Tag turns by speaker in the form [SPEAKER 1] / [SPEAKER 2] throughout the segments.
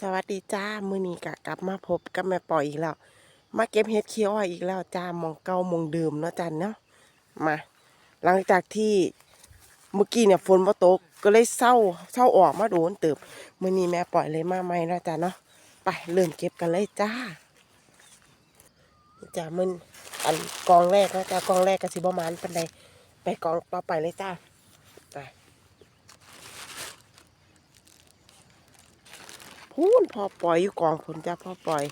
[SPEAKER 1] สวัสดีจ้ามือนี้กะกลับมาพบกับแม่ปอยอีกแล้ว มาเก็บเห็ดเคี้ยวอ้อยอีกแล้วจ้ามองเก่ามองเดิมเนาะจันเนาะมา หลังจากที่เมื่อกี้เนี่ยฝนบ่ตกก็เลยเศร้าเศร้าออกมาโดนเติบมือนี้แม่ปล่อยเลยมาใหม่เนาะจ้าเนาะไปเริ่มเก็บกันเลยจ้าจ้ามันอันกองแรกเนาะจ้ากองแรกก็สิบ่หมานปานใดไปกองต่อไปเลยจ้าไป พูนพอปล่อยอยู่กองผลจ้าพอปล่อย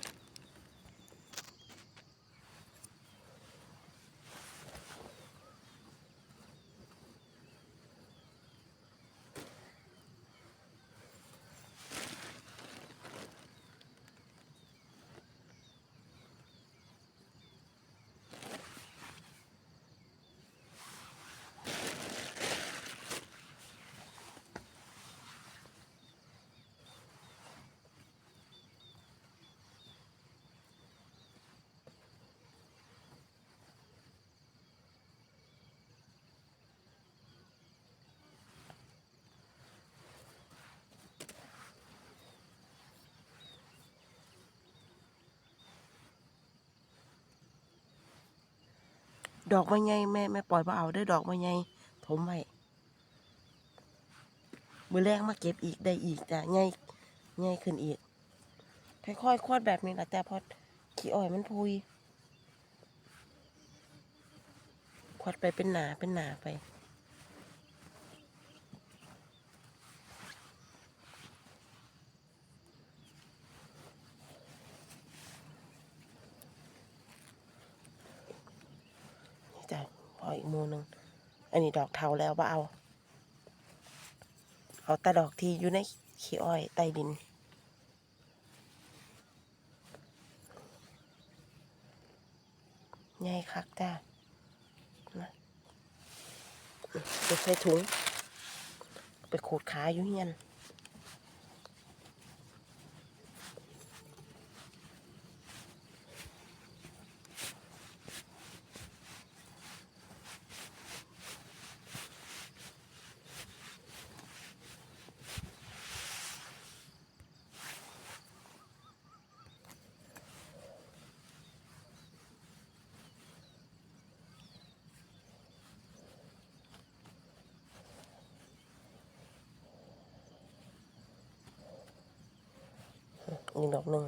[SPEAKER 1] ดอกไม่ไงแม่แม่ปล่อยมาเอาได้ดอกไม้ใหญ่ถมไว้มือแรกมาเก็บอีกได้อีกจ้ะใหญ่ใหญ่ขึ้นอีกค่อยๆควดแบบนี้แหละแต่พอขี้อ้อยมันพุยควดไปเป็นหนาเป็นหนาไป นี่จ้ะพออีกหมูหนึ่งอันนี้ดอก เทาแล้วว่าเอา เอาแต่ดอกที่อยู่ในขี้อ้อยใต้ดิน ใหญ่คักจ้านะไปใส่ถุง ไปขูดขาอยู่เฮียน อีกดอกหนึ่ง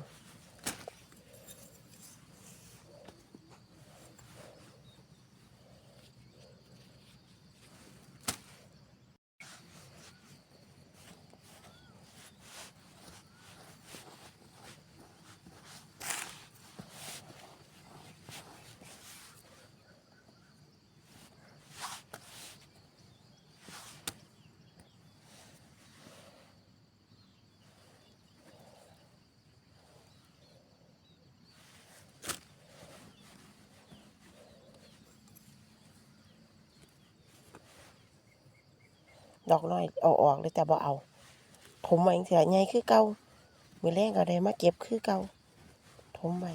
[SPEAKER 1] ดอกน้อยเอาออกเลยแต่บ่เอาผมไว้เสียใหญ่คือเก่ามือแรกก็ได้มาเก็บคือเก่าถมไว้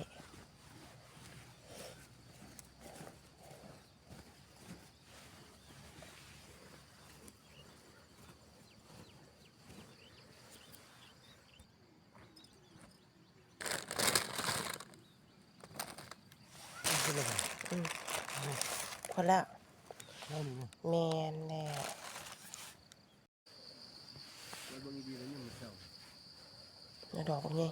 [SPEAKER 1] พอแล้วแมนแล้ว แล้วดอกเป็นไง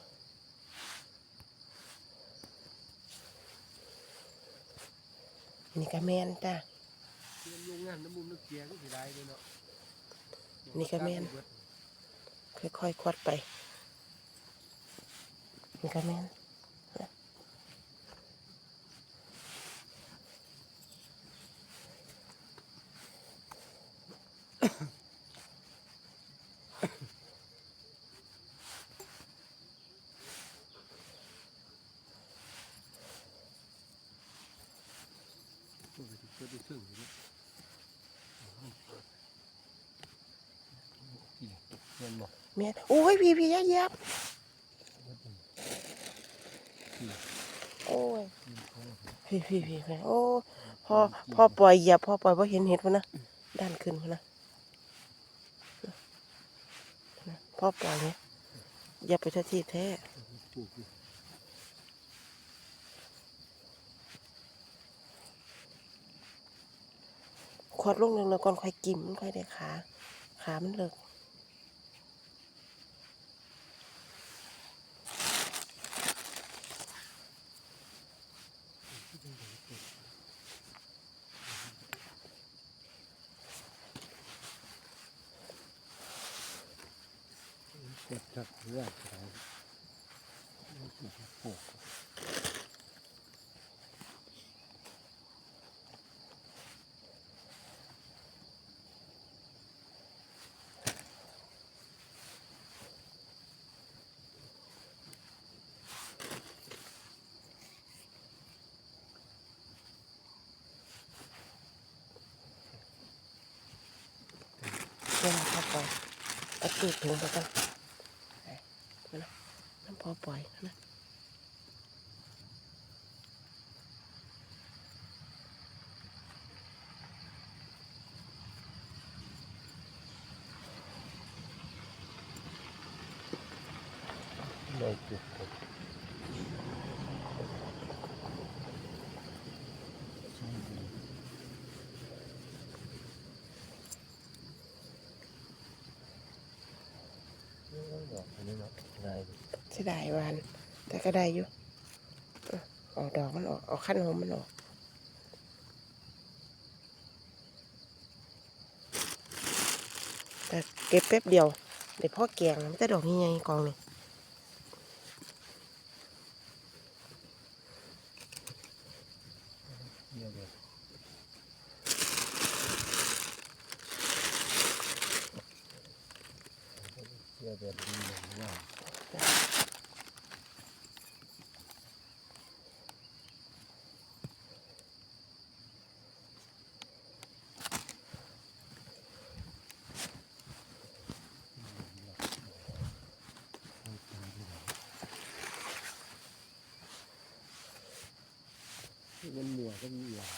[SPEAKER 1] นี่ก็แมนจ้ะ
[SPEAKER 2] โรงงานน้ำมูลนึกเกียร์ก็สิได้เลยเนาะ
[SPEAKER 1] นี่ก็แม่นค่อยๆควัดไปนี่ก็แมน
[SPEAKER 2] ก็ ไปถึงก็ไปถึงอยู่เนี่ยเงินบอก
[SPEAKER 1] แมนโอ้ยพี่พี่ยาเยียบโอ้ยพี่พี่พี่พี่โอ้พ่อพ่อปล่อยเหยียบพ่อปล่อยเพราะเห็นเห็ดพุ่นนะด้านขึ้นพุ่นนะพ่อปล่อยเนี่ยอย่าไปทัทีแท้
[SPEAKER 2] ปลูกอยู่
[SPEAKER 1] ขวดลงหนึ่งแล้วก่อนค่อยกินมันค่อยได้ขาขามันเลิก
[SPEAKER 2] กดจับเลือดเขาปลูก
[SPEAKER 1] เดี๋ ยวเราเข้าไปเอาตูดถุงไปกันไปนะน้ำพอปล่อยนะ
[SPEAKER 2] เลยปลูกดอกอันนี้เนาะได้
[SPEAKER 1] เสียดายวาน แต่ก็ได้อยู่ออกดอกมันออกออกขั้นหอมมันออกแต่เก็บแป๊บเดียวเดี๋ยวพ่อแกงมันจะดอกนี่ไงกองนี่
[SPEAKER 2] เยอะเลยเยอะแบบนี้เลยว่า มันหมัวก็มีอย่าง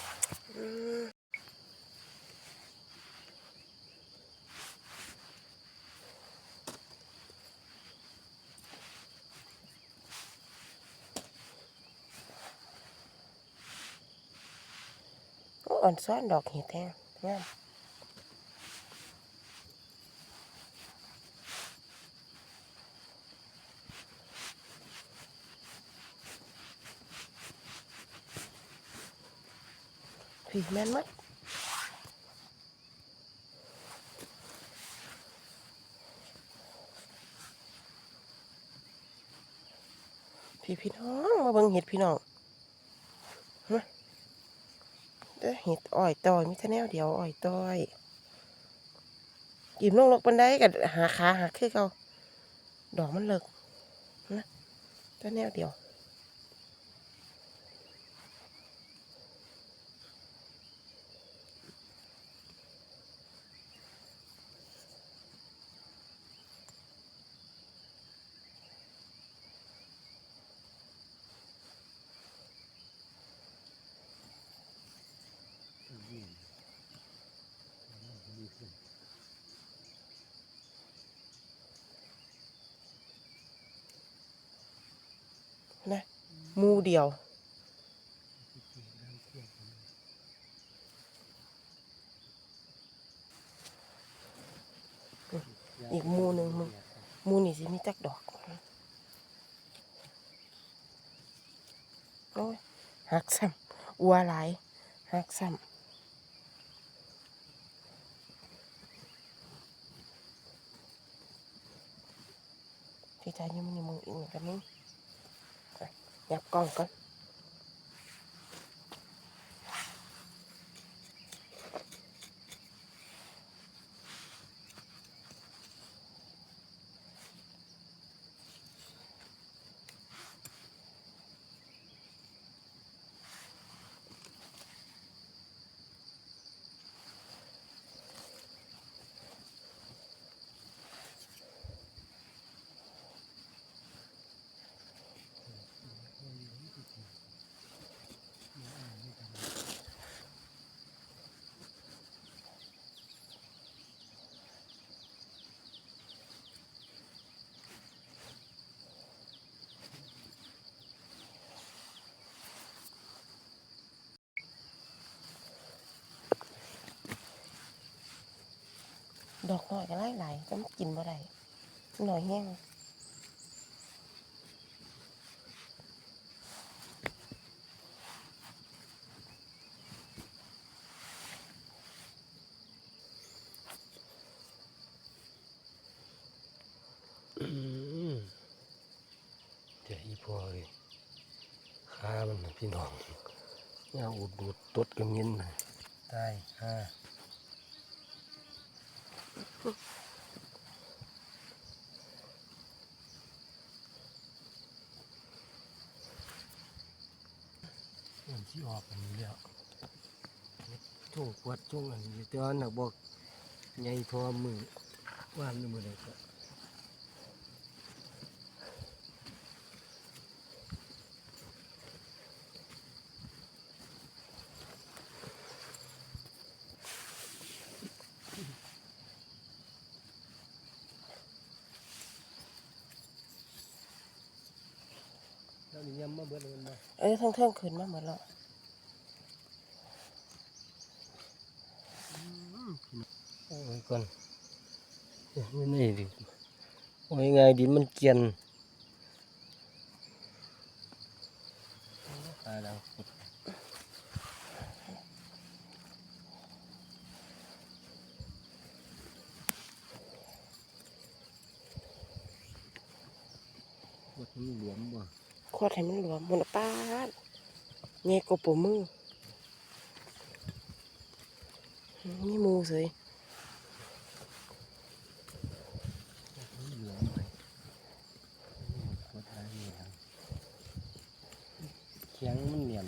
[SPEAKER 1] โอ้อ่อนซ้อนดอกเห็ดแท้งาม พี่แม่นมัดพี่พี่น้องมาเบิ่งเห็ดพี่น้องเด้อเห็ดอ้อยต้อยมีแต่แนวเดียวอ้อยต้อยกิ่มลงลกบันไดกับหาขาหาคือเก่าดอกมันเลิกนะแต่แนวเดียว นะห มูเดียว อีกมู่หนึ่งมึงมูนี่สิมีจักดอกโอ้ยหักซ้ำอัวหลายหักซ้ำพี่ชายยังมันยังมึงอีกกันนึงอะยับกล้ งก่อ ดอกน้อยก็หลายหลายๆแต่มันกินบ่ได้มันหน่อยแห้ง
[SPEAKER 2] อืมเดี๋ยวอีพ่อเลยขามันนะพี่น้องเนี่ยอุดดูดตดกันเงินนะตายฮ่ามันที่ ออกอันนี้แล้วช่วงปวดช่วงอันนี้แต่ว่าหนักบอกใหญ่ทอมือว่านมือเลยก็แล้วนี่ยำมาเบิดเลยมันบ่
[SPEAKER 1] เอ้ยเทิงๆขึ้นมาหมดแล้ว
[SPEAKER 2] โอ้ย ก่อนเดี๋ยวไม่นี่ดิโอ้ยไงดินมันเกรียนตายแล้วปวดมันหลวมบ่
[SPEAKER 1] ขวดให้มันหลวมมันป้าดเงี้ยกบปูมือมีหมูเสย
[SPEAKER 2] มันหลวมไปปวดอะไรเนี่ยครับแข็งมันเหนียน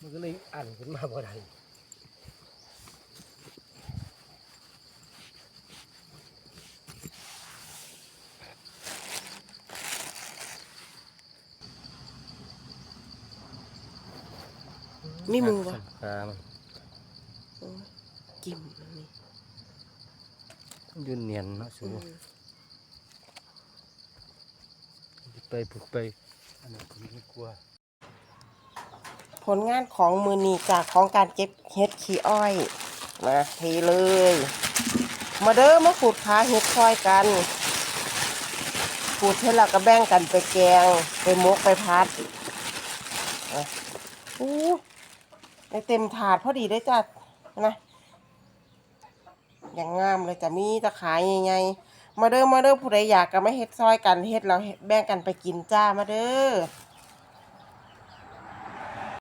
[SPEAKER 2] มันก็เลย อันขึ้นมาบ่ได้
[SPEAKER 1] มีหมูบ่
[SPEAKER 2] ปลามัน
[SPEAKER 1] โอ้ยกิมอันนี่
[SPEAKER 2] มันอยืนเนียนเนาะสู
[SPEAKER 1] อืม
[SPEAKER 2] ไปปลุกไปอันนั้นผมไม่กลัว
[SPEAKER 1] ผลงานของมือนีจากของการเก็บเห็ดขี้อ้อยมาเทเลย มาเด้อมาขูดขาเห็ดคอยกันขูดเสร็จแล้วก็แบ่งกันไปแกงไปมกไปพัดอะอู้ได้เต็มถาดพอดีได้จ้ะนะอย่างงามเลยจะมีตะขายใหญ่ๆมาเด้อมาเด้อผู้ใดอยากก็มาเฮ็ดซอยกันเฮ็ดแล้วเฮ็ดแบ่งกันไปกินจ้ามาเด้อ